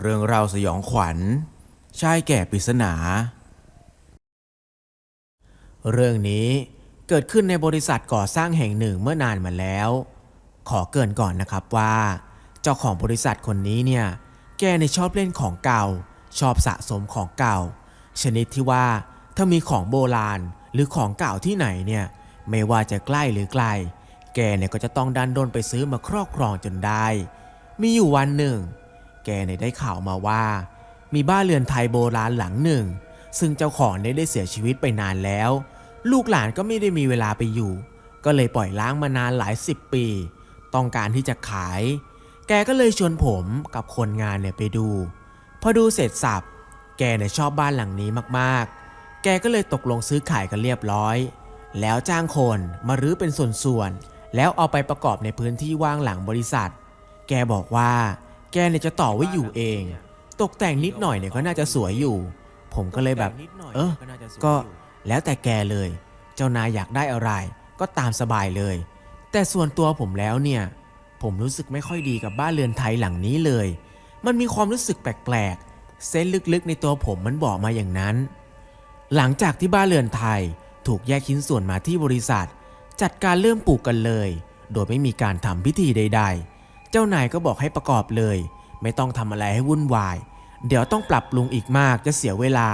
เรื่องราวสยองขวัญ ชายแก่ปริศนา เรื่องนี้เกิดขึ้นในบริษัทก่อสร้างแห่งหนึ่งเมื่อนานมาแล้ว ขอเกินก่อนนะครับว่า เจ้าของบริษัทคนนี้เนี่ย แกในยชอบเล่นของเก่า ชอบสะสมของเก่า ชนิดที่ว่าถ้ามีของโบราณหรือของเก่าที่ไหนเนี่ย ไม่ว่าจะใกล้หรือไกล แกเนี่ยก็จะต้องดันด้นไปซื้อมาครอบครองจนได้ มีอยู่วันหนึ่ง แกเนี่ยได้ข่าวมาว่า มีบ้านเรือนไทยโบราณหลังหนึ่ง ซึ่งเจ้าของเนี่ยได้เสียชีวิตไปนานแล้ว ลูกหลานก็ไม่ได้มีเวลาไปอยู่ ก็เลยปล่อยล้างมานานหลายสิบปี ต้องการที่จะขาย แกก็เลยชวนผมกับคนงานเนี่ยไปดู พอดูเสร็จสับแกเนี่ยชอบบ้านหลังนี้มากๆ แกก็เลยตกลงซื้อขายกันเรียบร้อย แล้วจ้างคนมารื้อเป็นส่วนๆ แล้วเอาไปประกอบในพื้นที่ว่างหลังบริษัท แกบอกว่า แกเนี่ยจะต่อไว้อยู่เอง ตกแต่งนิดหน่อยเนี่ยก็น่าจะสวยอยู่ ผมก็เลยแบบ เออ ก็แล้วแต่แกเลย เจ้านายอยากได้อะไร ก็ตามสบายเลย แต่ส่วนตัวผมแล้วเนี่ย ผมรู้สึกไม่ค่อยดีกับบ้านเรือนไทยหลังนี้เลย มันมีความรู้สึกแปลกๆ เส้นลึกๆในตัวผมมันบอกมาอย่างนั้น หลังจากที่บ้านเรือนไทยถูกแยกชิ้นส่วนมาที่บริษัท จัดการเริ่มปลูกกันเลย โดยไม่มีการทำพิธีใด ๆ จ้านายก็บอกให้ประกอบเลย ไม่ต้องทำอะไรให้วุ่นวาย เดี๋ยวต้องปรับปรุงอีกมากจะเสียเวลา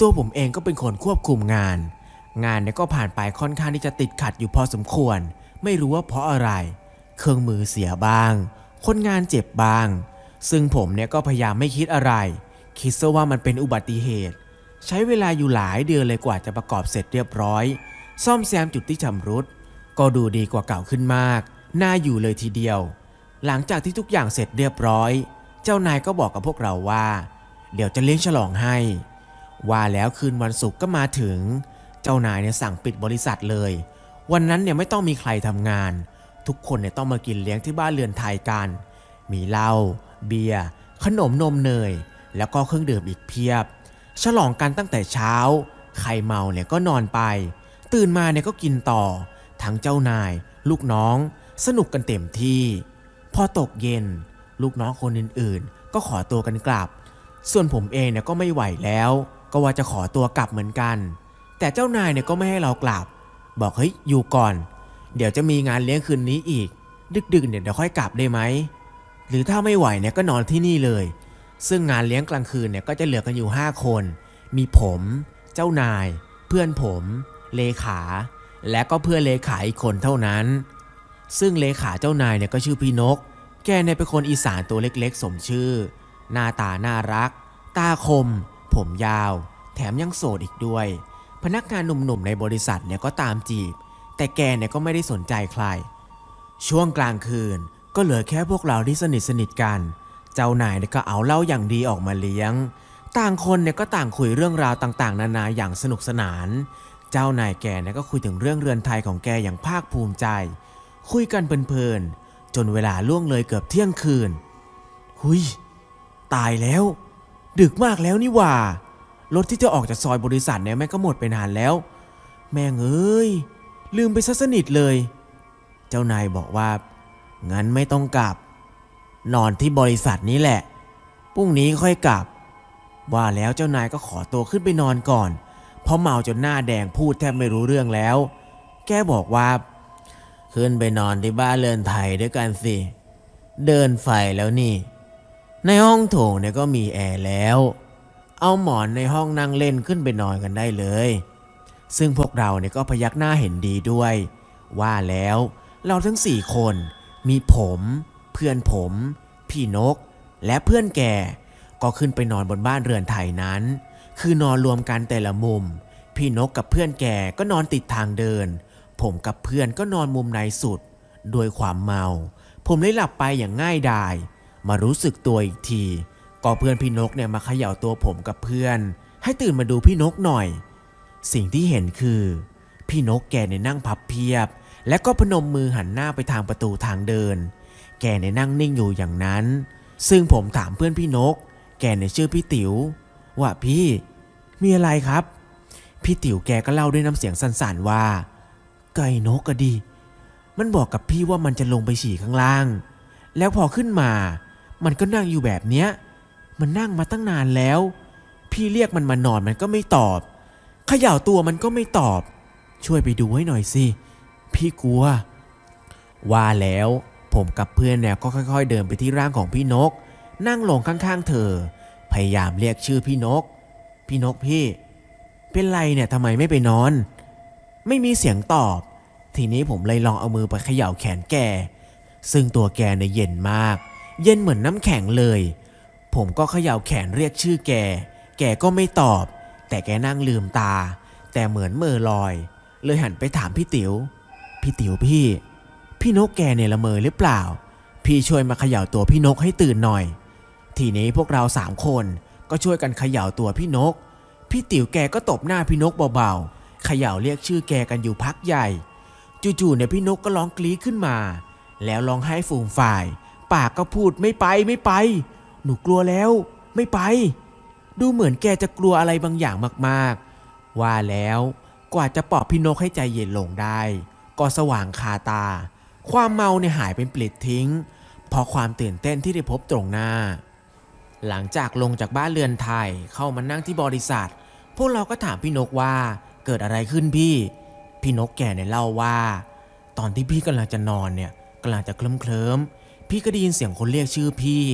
ตัวผมเองก็เป็นคนควบคุมงาน งานเนี่ยก็ผ่านไปค่อนข้างที่จะติดขัดอยู่พอสมควร ไม่รู้ว่าเพราะอะไร เครื่องมือเสียบ้าง คนงานเจ็บบ้าง ซึ่งผมเนี่ยก็พยายามไม่คิดอะไร คิดซะว่ามันเป็นอุบัติเหตุ ใช้เวลาอยู่หลายเดือนเลยกว่าจะประกอบเสร็จเรียบร้อย ซ่อมแซมจุดที่ชำรุดก็ดูดีกว่าเก่าขึ้นมาก น่าอยู่เลยทีเดียว หลังจากที่ทุกอย่างเสร็จเรียบร้อย เจ้านายก็บอกกับพวกเราว่า เดี๋ยวจะเลี้ยงฉลองให้ ว่าแล้วคืนวันศุกร์ก็มาถึง เจ้านายเนี่ยสั่งปิดบริษัทเลย วันนั้นเนี่ยไม่ต้องมีใครทำงาน ทุกคนเนี่ยต้องมากินเลี้ยงที่บ้านเรือนไทยกัน มีเหล้าเบียร์ขนมนมเนย แล้วก็เครื่องดื่มอีกเพียบ ฉลองกันตั้งแต่เช้า ใครเมาเนี่ยก็นอนไป ตื่นมาเนี่ยก็กินต่อ ทั้งเจ้านาย ลูกน้อง สนุกกันเต็มที่ อตกเย็น ลูกน้องคนอื่นๆ ก็ขอตัวกันกลับ ส่วนผมเองเนี่ยก็ไม่ไหวแล้ว ก็ว่าจะขอตัวกลับเหมือนกัน แต่เจ้านายเนี่ยก็ไม่ให้เรากลับ บอกเฮ้ยอยู่ก่อน เดี๋ยวจะมีงานเลี้ยงคืนนี้อีก ดึกๆเนี่ยเดี๋ยวค่อยกลับได้ไหมหรือถ้าไม่ไหวเนี่ยก็นอนที่นี่เลย ซึ่งงานเลี้ยงกลางคืนเนี่ยก็จะเหลือกันอยู่ 5 คน มีผม เจ้านาย เพื่อนผม เลขา และก็เพื่อนเลขาอีกคนเท่านั้น ซึ่งเลขาเจ้านายเนี่ยก็ชื่อพี่นก แกเนี่ยเป็นคนอีสานตัวเล็กๆ สมชื่อ หน้าตาน่ารัก ตาคม ผมยาว แถมยังโสดอีกด้วย พนักงานหนุ่มๆในบริษัทเนี่ยก็ตามจีบ แต่แกเนี่ยก็ไม่ได้สนใจใคร ช่วงกลางคืนก็เหลือแค่พวกเราที่สนิทสนิทกัน เจ้านายก็เอาเหล้าอย่างดีออกมาเลี้ยง ต่างคนเนี่ยก็ต่างคุยเรื่องราวต่างๆ นานาอย่างสนุกสนาน เจ้านายแกเนี่ยก็คุยถึงเรื่องเรือนไทยของแกอย่างภาคภูมิใจ คุยกันเพลินๆ จนเวลาล่วงเลยเกือบเที่ยงคืน หุย ตายแล้ว ดึกมากแล้วนี่ว่า รถที่จะออกจากซอยบริษัทเนี่ยแม่ก็หมดไปนานแล้ว แม่งเอ้ย ลืมไปซะสนิทเลย เจ้านายบอกว่า งั้นไม่ต้องกลับ นอนที่บริษัทนี้แหละ พรุ่งนี้ค่อยกลับ ว่าแล้วเจ้านายก็ขอตัวขึ้นไปนอนก่อน เพราะเมาจนหน้าแดงพูดแทบไม่รู้เรื่องแล้ว แกบอกว่า ขึ้นไปนอนที่บ้านเรือนไทยด้วยกันสิ เดินไฟแล้วนี่ ในห้องโถงเนี่ยก็มีแอร์แล้ว เอาหมอนในห้องนั่งเล่นขึ้นไปนอนกันได้เลย ซึ่งพวกเราเนี่ยก็พยักหน้าเห็นดีด้วย ว่าแล้วเราทั้งสี่คนมีผม เพื่อนผม พี่นก และเพื่อนแกก็ขึ้นไปนอนบนบ้านเรือนไทยนั้น คือนอนรวมกันแต่ละมุม พี่นกกับเพื่อนแกก็นอนติดทางเดิน ผมกับเพื่อนก็นอนมุมในสุด โดยความเมา ผมเลยหลับไปอย่างง่ายดาย มารู้สึกตัวอีกที ก็เพื่อนพี่นกเนี่ยมาเขย่าตัวผมกับเพื่อน ให้ตื่นมาดูพี่นกหน่อย สิ่งที่เห็นคือ พี่นกแกในยนั่งพับเพียบ และก็พนมมือหันหน้าไปทางประตูทางเดิน แกในยนั่งนิ่งอยู่อย่างนั้น ซึ่งผมถามเพื่อนพี่นก แกในยชื่อพี่ติ๋วว่าพี่ มีอะไรครับ พี่ติ๋วแกก็เล่าด้วยน้ำเสียงสั่นๆว่า ไก่นกก็ดีมันบอกกับพี่ว่ามันจะลงไปฉี่ข้างล่าง แล้วพอขึ้นมา มันก็นั่งอยู่แบบเนี้ย มันนั่งมาตั้งนานแล้ว พี่เรียกมันมานอนมันก็ไม่ตอบ เขย่าตัวมันก็ไม่ตอบ ช่วยไปดูให้หน่อยสิ พี่กลัว ว่าแล้วผมกับเพื่อนเนี่ยก็ค่อย ๆ เดินไปที่ร่างของพี่นก นั่งลงข้างๆ เธอ พยายามเรียกชื่อพี่นก พี่นกพี่ เป็นไรเนี่ยทำไมไม่ไปนอน ไม่มีเสียงตอบ ทีนี้ผมเลยลองเอามือไปเขย่าแขนแก ซึ่งตัวแกเนี่ยเย็นมาก เย็นเหมือนน้ำแข็งเลย ผมก็เขย่าแขนเรียกชื่อแก แกก็ไม่ตอบ แต่แกนั่งลืมตา แต่เหมือนเมื่อลอย เลยหันไปถามพี่ติ๋ว พี่ติ๋วพี่ พี่นกแกเนี่ยละเมอหรือเปล่า พี่ช่วยมาเขย่าตัวพี่นกให้ตื่นหน่อย ทีนี้พวกเราสามคนก็ช่วยกันเขย่าตัวพี่นก พี่ติ๋วแกก็ตบหน้าพี่นกเบาๆเขย่าเรียกชื่อแกกันอยู่พักใหญ่ จู่ๆเนี่ยพี่นกก็ร้องกรี๊ดขึ้นมา แล้วร้องไห้ฟูมฝ่าย ปากก็พูดไม่ไปไม่ไป หนูกลัวแล้ว ไม่ไป ดูเหมือนแกจะกลัวอะไรบางอย่างมากๆ ว่าแล้วกว่าจะปลอบพี่นกให้ใจเย็นลงได้ ก็สว่างคาตา ความเมาเนี่ยหายเป็นปลิดทิ้งเพราะความตื่นเต้นที่ได้พบตรงหน้า หลังจากลงจากบ้านเรือนไทยเข้ามานั่งที่บริษัท พวกเราก็ถามพี่นกว่าเกิดอะไรขึ้นพี่ พี่นกแก่เนี่ยเล่าว่า ตอนที่พี่กำลังจะนอนเนี่ยกำลังจะเคลิ้มเคลิ้มๆพี่ก็ได้ยินเสียงคนเรียกชื่อพี่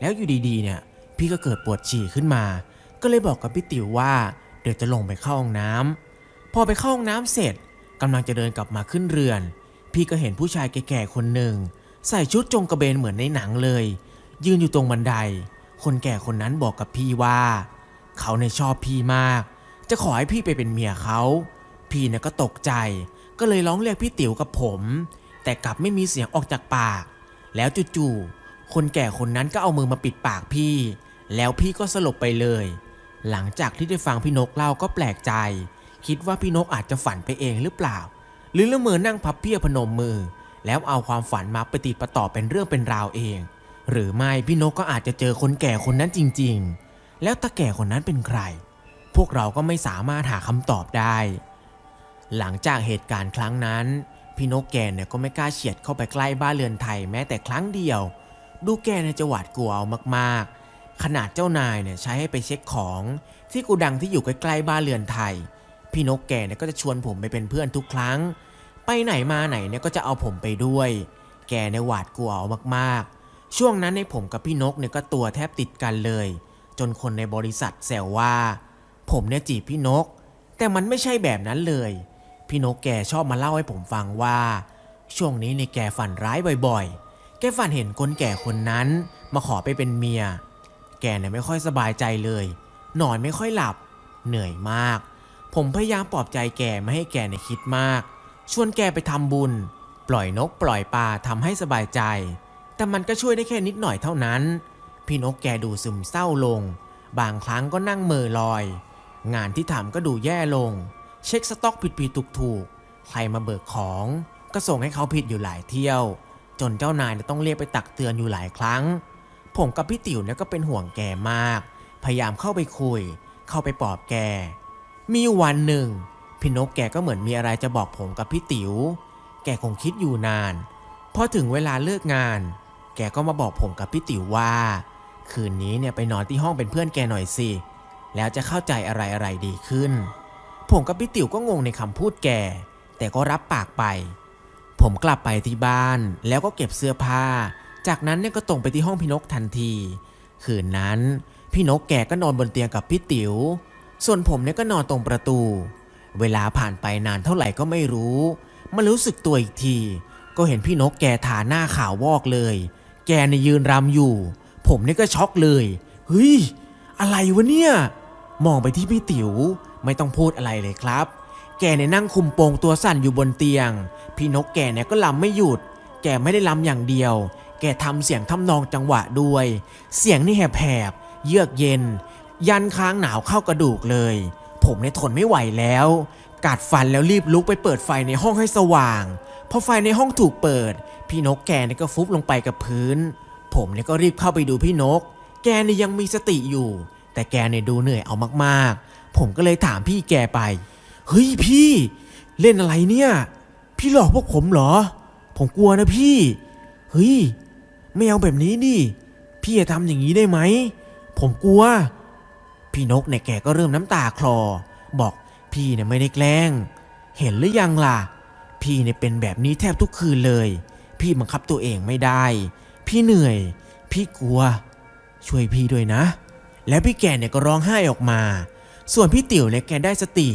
แล้วอยู่ดีๆ เนี่ย พี่ก็เกิดปวดฉี่ขึ้นมา ก็เลยบอกกับพี่ติ๋วว่า เดี๋ยวจะลงไปเข้าห้องน้ำพอไปเข้าห้องน้ำเสร็จกำลังจะเดินกลับมาขึ้นเรือน พี่ก็เห็นผู้ชายแก่ๆคนหนึ่ง ใส่ชุดจงกระเบนเหมือนในหนังเลย ยืนอยู่ตรงบันได คนแก่คนนั้นบอกกับพี่ว่า เขาในชอบพี่มาก จะขอให้พี่ไปเป็นเมียเขา พี่เนี่ยก็ตกใจ ก็เลยร้องเรียกพี่ติ๋วกับผม แต่กลับไม่มีเสียงออกจากปาก แล้วจู่ๆคนแก่คนนั้นก็เอามือมาปิดปากพี่ แล้วพี่ก็สลบไปเลย หลังจากที่ได้ฟังพี่นกเล่าก็แปลกใจ คิดว่าพี่นกอาจจะฝันไปเองหรือเปล่า หรือละเมอนั่งพับเพียพนมมือ แล้วเอาความฝันมาปฏิประต่อเป็นเรื่องเป็นราวเอง หรือไม่พี่นกก็อาจจะเจอคนแก่คนนั้นจริง ๆ แล้วตาแก่คนนั้นเป็นใคร พวกเราก็ไม่สามารถหาคำตอบได้ หลังจากเหตุการณ์ครั้งนั้น พี่นกแกเนี่ยก็ไม่กล้าเฉียดเข้าไปใกล้บ้านเรือนไทยแม้แต่ครั้งเดียว ดูแกเนี่ยจะหวาดกลัวเอามากๆ ขนาดเจ้านายเนี่ยใช้ให้ไปเช็คของที่กูดังที่อยู่ใกล้ๆบ้านเรือนไทย พี่นกแกเนี่ยก็จะชวนผมไปเป็นเพื่อนทุกครั้ง ไปไหนมาไหนเนี่ยก็จะเอาผมไปด้วย แกเนี่ยหวาดกลัวเอามากๆ ช่วงนั้นในผมกับพี่นกเนี่ยก็ตัวแทบติดกันเลย จนคนในบริษัทแซวว่า ผมเนี่ยจีบพี่นก แต่มันไม่ใช่แบบนั้นเลย พี่นกแกชอบมาเล่าให้ผมฟังว่า ช่วงนี้ในแกฝันร้ายบ่อยๆ แกฝันเห็นคนแก่คนนั้น มาขอไปเป็นเมีย แกเนี่ยไม่ค่อยสบายใจเลย นอนไม่ค่อยหลับ เหนื่อยมาก ผมพยายามปลอบใจแกไม่ให้แกเนี่ยคิดมาก ชวนแกไปทำบุญ ปล่อยนกปล่อยปลาทำให้สบายใจ แต่มันก็ช่วยได้แค่นิดหน่อยเท่านั้น พี่นกแกดูซึมเศร้าลง บางครั้งก็นั่งเมอลอย งานที่ทำก็ดูแย่ลง เช็คสต็อกผิดผิดถูกถูกๆใครมาเบิกของ ก็ส่งให้เขาผิดอยู่หลายเที่ยว จนเจ้านายต้องเรียกไปตักเตือนอยู่หลายครั้ง ผมกับพี่ติ๋วเนี่ยก็เป็นห่วงแกมาก พยายามเข้าไปคุย เข้าไปปลอบแก มีวันหนึ่ง พี่นกแกก็เหมือนมีอะไรจะบอกผมกับพี่ติ๋ว แกคงคิดอยู่นานพอถึงเวลาเลิกงาน แกก็มาบอกผมกับพี่ติ๋วว่า คืนนี้เนี่ยไปนอนที่ห้องเป็นเพื่อนแกหน่อยสิแล้วจะเข้าใจอะไรอะไรดีขึ้น ผมกับพี่ติ๋วก็งงในคำพูดแก แต่ก็รับปากไป ผมกลับไปที่บ้านแล้วก็เก็บเสื้อผ้า จากนั้นเนี่ยก็ตรงไปที่ห้องพี่นกทันที คืนนั้นพี่นกแกก็นอนบนเตียงกับพี่ติ๋ว ส่วนผมเนี่ยก็นอนตรงประตู เวลาผ่านไปนานเท่าไหร่ก็ไม่รู้มารู้สึกตัวอีกที ก็เห็นพี่นกแกทาหน้าขาววอกเลย แกเนี่ยยืนรำอยู่ ผมเนี่ยก็ช็อกเลย เฮ้ย อะไรวะเนี่ย มองไปที่พี่ติ๋ว ไม่ต้องพูดอะไรเลยครับ แกเนี่ยนั่งคุมโปงตัวสั่นอยู่บนเตียง พี่นกแกเนี่ยก็ลำไม่หยุด แกไม่ได้ลำอย่างเดียว แกทำเสียงทำนองจังหวะด้วย เสียงนี่แหบๆ เยือกเย็น ยันค้างหนาวเข้ากระดูกเลย ผมเนี่ยทนไม่ไหวแล้ว กัดฟันแล้วรีบลุกไปเปิดไฟในห้องให้สว่างพอไฟในห้องถูกเปิด พี่นกแกเนี่ยก็ฟุบลงไปกับพื้น ผมเนี่ยก็รีบเข้าไปดูพี่นก แกเนี่ยยังมีสติอยู่ แต่แกเนี่ยดูเหนื่อยเอามากๆ ผมก็เลยถามพี่แกไป เฮ้ยพี่ เล่นอะไรเนี่ย พี่หลอกพวกผมเหรอ ผมกลัวนะพี่ เฮ้ย ไม่เอาแบบนี้ดิ พี่อย่าทำอย่างนี้ได้ไหมผผมกลัว พี่นกเนี่ยแกก็เริ่มน้ำตาคลอ บอกพี่เนี่ยไม่ได้แกล้ง เห็นหรือยังล่ะ พี่เนี่ยเป็นแบบนี้แทบทุกคืนเลย พี่บังคับตัวเองไม่ได้ พี่เหนื่อย พี่กลัว ช่วยพี่ด้วยนะ แล้วพี่แกเนี่ยก็ร้องไห้ออกมา ส่วนพี่ติ๋วเนี่ยแกได้สติ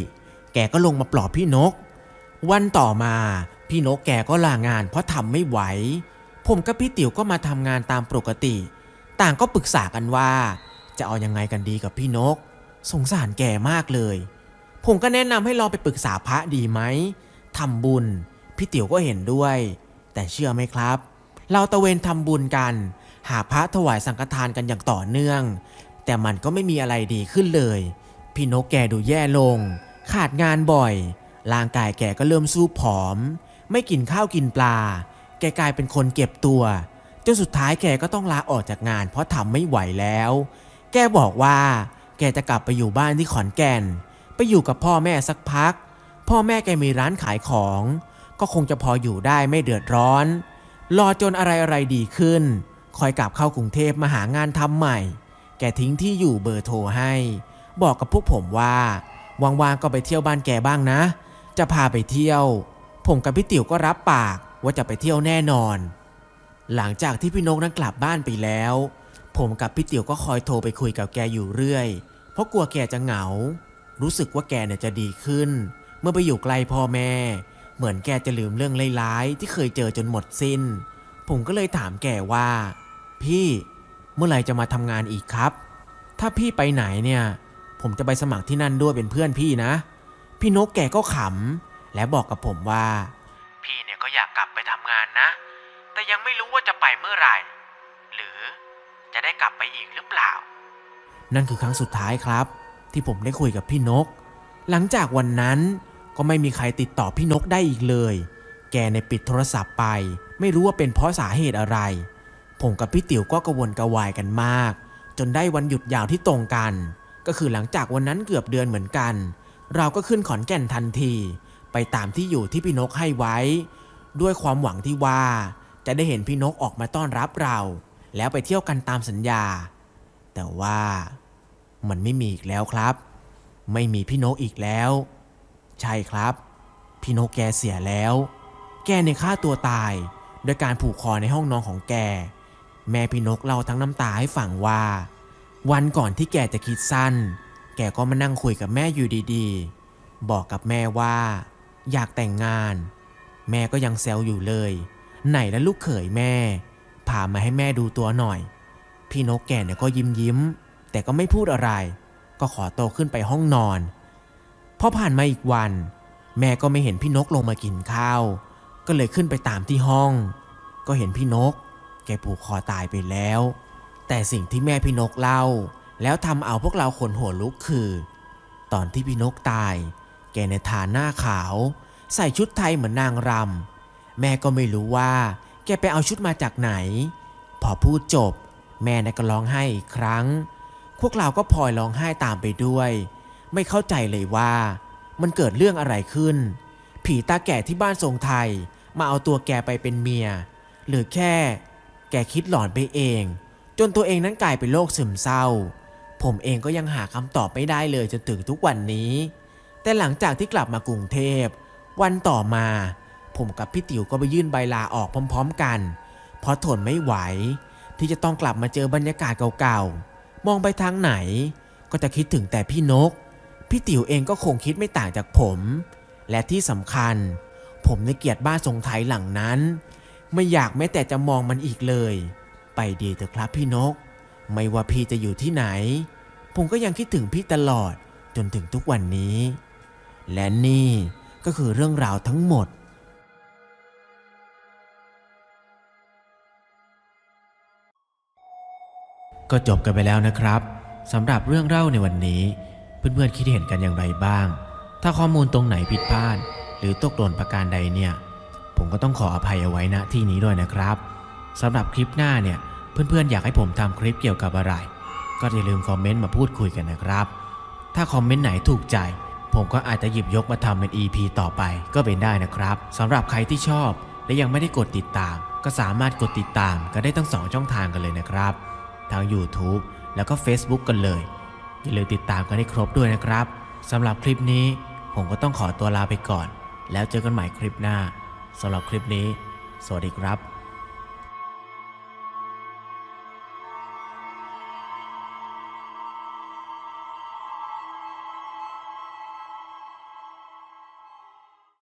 แกก็ลงมาปลอบพี่นก วันต่อมาพี่นกแกก็ลางานเพราะทำไม่ไหว ผมกับพี่ติ๋วก็มาทำงานตามปกติ ต่างก็ปรึกษากันว่า จะเอายังไงกันดีกับพี่นก สงสารแกมากเลย ผมก็แนะนำให้ลองไปปรึกษาพระดีไหมทำบุญ พี่ติ๋วก็เห็นด้วย แต่เชื่อไหมครับ เราตะเวนทำบุญกัน หาพระถวายสังฆทานกันอย่างต่อเนื่อง แต่มันก็ไม่มีอะไรดีขึ้นเลย พี่นกแกดูแย่ลง ขาดงานบ่อย ร่างกายแกก็เริ่มสู้ผอม ไม่กินข้าวกินปลา แกกลายเป็นคนเก็บตัว จนสุดท้ายแกก็ต้องลาออกจากงาน เพราะทำไม่ไหวแล้ว แกบอกว่า แกจะกลับไปอยู่บ้านที่ขอนแก่น ไปอยู่กับพ่อแม่สักพัก พ่อแม่แกมีร้านขายของ ก็คงจะพออยู่ได้ไม่เดือดร้อน รอจนอะไรอะไรดีขึ้น คอยกลับเข้ากรุงเทพมาหางานทำใหม่ แกทิ้งที่อยู่เบอร์โทรให้ บอกกับพวกผมว่าว่างๆก็ไปเที่ยวบ้านแกบ้างนะ จะพาไปเที่ยว ผมกับพี่ติ๋วก็รับปากว่าจะไปเที่ยวแน่นอน หลังจากที่พี่นกนั้นกลับบ้านไปแล้ว ผมกับพี่ติ๋วก็คอยโทรไปคุยกับแกอยู่เรื่อย เพราะกลัวแกจะเหงา รู้สึกว่าแกเนี่ยจะดีขึ้น เมื่อไปอยู่ใกลพ่อแม่ เหมือนแกจะลืมเรื่องร้ายๆที่เคยเจอจนหมดสิ้น ผมก็เลยถามแกว่า พี่ เมื่อไหร่จะมาทำงานอีกครับ ถ้าพี่ไปไหนเนี่ย ผมจะไปสมัครที่นั่นด้วยเป็นเพื่อนพี่นะ พี่นกแกก็ขำ และบอกกับผมว่า พี่เนี่ยก็อยากกลับไปทำงานนะ แต่ยังไม่รู้ว่าจะไปเมื่อไหร่ หรือจะได้กลับไปอีกหรือเปล่า นั่นคือครั้งสุดท้ายครับ ที่ผมได้คุยกับพี่นก หลังจากวันนั้นก็ไม่มีใครติดต่อพี่นกได้อีกเลย แกในปิดโทรศัพท์ไป ไม่รู้ว่าเป็นเพราะสาเหตุอะไร ผมกับพี่ติ๋วก็กระวนกระวายกันมาก จนได้วันหยุดยาวที่ตรงกัน ก็คือหลังจากวันนั้นเกือบเดือนเหมือนกัน เราก็ขึ้นขอนแก่นทันที ไปตามที่อยู่ที่พี่นกให้ไว้ ด้วยความหวังที่ว่า จะได้เห็นพี่นกออกมาต้อนรับเรา แล้วไปเที่ยวกันตามสัญญา แต่ว่ามันไม่มีอีกแล้วครับ ไม่มีพี่นกอีกแล้ว ใช่ครับ พี่นกแกเสียแล้ว แกในฆ่าตัวตายโดยการผูกคอในห้องนอนของแก แม่พี่นกเล่าทั้งน้ำตาให้ฟังว่า วันก่อนที่แกจะคิดสั้น แกก็มานั่งคุยกับแม่อยู่ดีๆ บอกกับแม่ว่า อยากแต่งงาน แม่ก็ยังแซวอยู่เลย ไหนแล้วลูกเขยแม่พามาให้แม่ดูตัวหน่อย พี่นกแกเนี่ยก็ยิ้มยิ้ม แต่ก็ไม่พูดอะไร ก็ขอโตขึ้นไปห้องนอนพอผ่านมาอีกวัน แม่ก็ไม่เห็นพี่นกลงมากินข้าว ก็เลยขึ้นไปตามที่ห้อง ก็เห็นพี่นก แกผูกคอตายไปแล้ว แต่สิ่งที่แม่พี่นกเล่า แล้วทำเอาพวกเราขนหัวลุกคือ ตอนที่พี่นกตาย แกในทาหน้าขาว ใส่ชุดไทยเหมือนนางรำแม่ก็ไม่รู้ว่า แกไปเอาชุดมาจากไหน พอพูดจบ แม่นะก็ร้องไห้อีกครั้ง พวกเราก็พลอยร้องไห้ตามไปด้วย ไม่เข้าใจเลยว่า มันเกิดเรื่องอะไรขึ้น ผีตาแก่ที่บ้านทรงไทยมาเอาตัวแกไปเป็นเมียหรือแค่ แกคิดหลอนไปเอง จนตัวเองนั้นกลายเป็นโรคซึมเศร้า ผมเองก็ยังหาคำตอบไม่ได้เลยจนถึงทุกวันนี้ แต่หลังจากที่กลับมากรุงเทพ วันต่อมา ผมกับพี่ติ๋วก็ไปยื่นใบลาออกพร้อม ๆ กัน เพราะทนไม่ไหว ที่จะต้องกลับมาเจอบรรยากาศเก่าๆ มองไปทางไหน ก็จะคิดถึงแต่พี่นก พี่ติ๋วเองก็คงคิดไม่ต่างจากผม และที่สำคัญ ผมในเกียดบ้านทรงไทยหลังนั้น ไม่อยากแม้แต่จะมองมันอีกเลย ไปดีเถอะครับพี่นก ไม่ว่าพี่จะอยู่ที่ไหน ผมก็ยังคิดถึงพี่ตลอดจนถึงทุกวันนี้ และนี่ก็คือเรื่องราวทั้งหมดก็จบกันไปแล้วนะครับสำหรับเรื่องเล่าในวันนี้ เพื่อนๆคิดเห็นกันอย่างไรบ้าง ถ้าข้อมูลตรงไหนผิดพลาด หรือตกหล่นประการใดเนี่ย ผมก็ต้องขออภัยเอาไว้ณที่นี้ด้วยนะครับ สำหรับคลิปหน้าเนี่ย เพื่อนๆ อยากให้ผมทำคลิปเกี่ยวกับอะไร ก็อย่าลืมคอมเมนต์มาพูดคุยกันนะครับ ถ้าคอมเมนต์ไหนถูกใจ ผมก็อาจจะหยิบยกมาทำเป็น EP ต่อไปก็เป็นได้นะครับสำหรับใครที่ชอบ และยังไม่ได้กดติดตาม ก็สามารถกดติดตามก็ได้ทั้งสองช่องทางกันเลยนะครับ ทาง YouTube แล้วก็ Facebook กันเลย อย่าลืมติดตามกันให้ครบด้วยนะครับสำหรับคลิปนี้ผมก็ต้องขอตัวลาไปก่อน แล้วเจอกันใหม่คลิปหน้าสำหรับคลิปนี้ สวัสดีครับ